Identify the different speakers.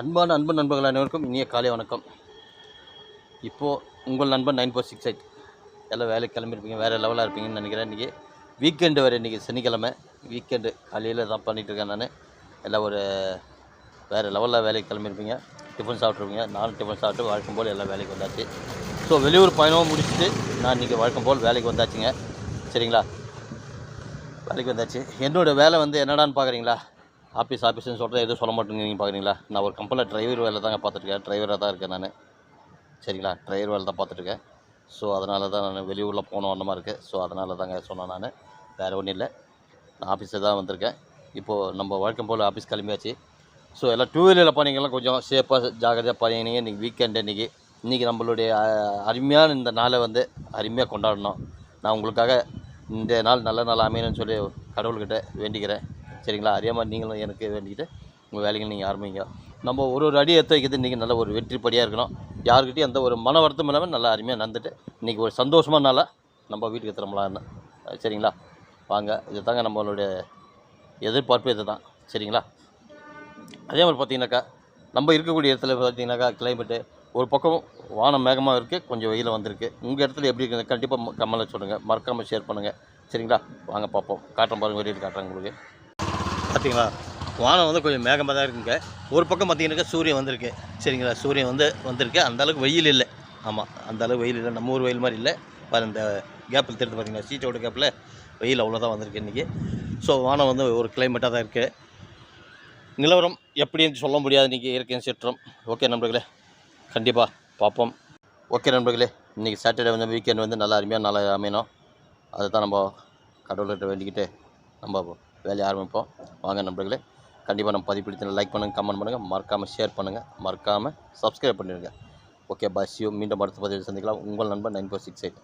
Speaker 1: அன்பான அன்பு நண்பர்கள் அனைவருக்கும் இனிய காலை வணக்கம். இப்போது உங்கள் நண்பன் நைன் ஃபோர் சிக்ஸ் எயிட். எல்லாம் வேலைக்கு கிளம்பியிருப்பீங்க வேறு லெவலாக இருப்பீங்கன்னு நினைக்கிறேன். இன்றைக்கி வீக்கெண்டு வேறு இன்றைக்கி சனிக்கிழமை. வீக்கெண்டு காலையில் தான் பண்ணிகிட்டு இருக்கேன் நான். எல்லாம் ஒரு வேறு லெவலில் வேலைக்கு கிளம்பியிருப்பீங்க டிஃபன் சாப்பிட்ருப்பீங்க நானும் டிஃபன் சாப்பிட்டு வழக்கம் போல் எல்லாம் வேலைக்கு வந்தாச்சு. ஸோ வெளியூர் பயணமும் முடிச்சுட்டு நான் இன்றைக்கி வழக்கம் போல் வேலைக்கு வந்தாச்சுங்க. சரிங்களா? வேலைக்கு வந்தாச்சு. என்னோட வேலை வந்து என்னடான்னு பார்க்குறீங்களா ஆஃபீஸ் ஆஃபீஸ்னு சொல்கிறத எதுவும் சொல்ல மாட்டேங்கிறீங்க பார்க்குறீங்களா நான் ஒரு கம்பெனியில் டிரைவர் வேலை தாங்க பார்த்துட்ருக்கேன் டிரைவராக தான் இருக்கேன் நான். சரிங்களா? டிரைவர் வேலை தான் பார்த்துட்ருக்கேன் ஸோ அதனால தான் நான் வெளியூரில் போன வண்ணமாக இருக்குது ஸோ அதனால தாங்க சொன்னேன் நான். வேறு ஒன்றும் இல்லை. நான் ஆஃபீஸில் தான் வந்திருக்கேன். இப்போது நம்ம வழக்கம் போல் ஆஃபீஸ் கிளம்பியாச்சு. ஸோ எல்லாம் டூ வீலரில் பண்ணிங்கலாம் கொஞ்சம் சேஃபாக ஜாக்கிரதையாக பண்ணிங்க இன்றைக்கி வீக்கெண்டு இன்றைக்கி இன்றைக்கி நம்மளுடைய அருமையான இந்த நாளை வந்து அருமையாக கொண்டாடணும். நான் உங்களுக்காக இந்த நாள் நல்ல நாள் அமையணும்னு சொல்லி கடவுள்கிட்ட வேண்டிக்கிறேன். சரிங்களா? அறியாமல் நீங்களும் எனக்கு வேண்டிக்கிட்டு உங்கள் வேலைகள் நீங்கள் ஆரம்பிங்க. நம்ம ஒரு ஒரு அடி எடுத்து வைக்கிறது இன்றைக்கி நல்ல ஒரு வெற்றிப்படியாக இருக்கணும். யாருக்கிட்டையும் எந்த ஒரு மன வருத்தம் இல்லாமல் நல்லா அருமையாக நடந்துட்டு இன்றைக்கி ஒரு சந்தோஷமான நாளாக நம்ம வீட்டுக்கு திரும்பலான்னு சரிங்களா? வாங்க இது தாங்க நம்மளுடைய எதிர்பார்ப்பு இது தான். சரிங்களா? அதே மாதிரி பார்த்தீங்கன்னாக்கா நம்ம இருக்கக்கூடிய இடத்துல பார்த்திங்கனாக்கா கிளைமேட்டு ஒரு பக்கம் வானம் மேகமாக இருக்குது கொஞ்சம் வெயில் வந்திருக்கு. உங்கள் இடத்துல எப்படி இருக்குது கண்டிப்பாக கம்மலை சொல்லுங்கள் மறக்காமல் ஷேர் பண்ணுங்கள் சரிங்களா? வாங்க பார்ப்போம். காட்டுறேன் பாருங்கள் வெளியில் காட்டுறேன் உங்களுக்கு. பார்த்தீங்களா? வானம் வந்து கொஞ்சம் மேகமாக தான் இருக்குங்க. ஒரு பக்கம் பார்த்தீங்கன்னாக்கா சூரியன் வந்திருக்கு. சரிங்களா? சூரியன் வந்து வந்திருக்கு. அந்த அளவுக்கு வெயில் இல்லை. ஆமாம் அந்த அளவுக்கு வெயில் இல்லை. நம்ம ஊர் வெயில் மாதிரி இல்லை. பாரு இந்த கேப்பில் தெரிஞ்சு பார்த்தீங்கன்னா சீட்டோட கேப்பில் வெயில் அவ்வளோதான் வந்திருக்கு இன்றைக்கி ஸோ வானம் வந்து ஒரு கிளைமேட்டாக தான் இருக்குது நிலவரம் எப்படின்னு சொல்ல முடியாது இன்றைக்கி இயற்கையின் சீற்றம். ஓகே நண்பர்களே கண்டிப்பாக பார்ப்போம். ஓகே நண்பர்களே இன்றைக்கி சாட்டர்டே வந்து வீக்கெண்ட் வந்து நல்லா அருமையாக நல்லா அமையணும். அதை தான் நம்ம கடவுள்கிட்ட வேண்டிக்கிட்டு நம்ம வேலையை ஆரம்பிப்போம். வாங்க நண்பர்களே கண்டிப்பாக நம்ம பதிவு பிடித்த லைக் பண்ணுங்கள் கமெண்ட் பண்ணுங்கள் மறக்காமல் ஷேர் பண்ணுங்கள் மறக்காமல் சப்ஸ்கிரைப் பண்ணிடுங்க. ஓகே பாய் சியூ மீண்டும் அடுத்த பதிவு சந்திக்கலாம். உங்கள் நண்பன் நைன் ஃபோர் சிக்ஸ் எயிட்.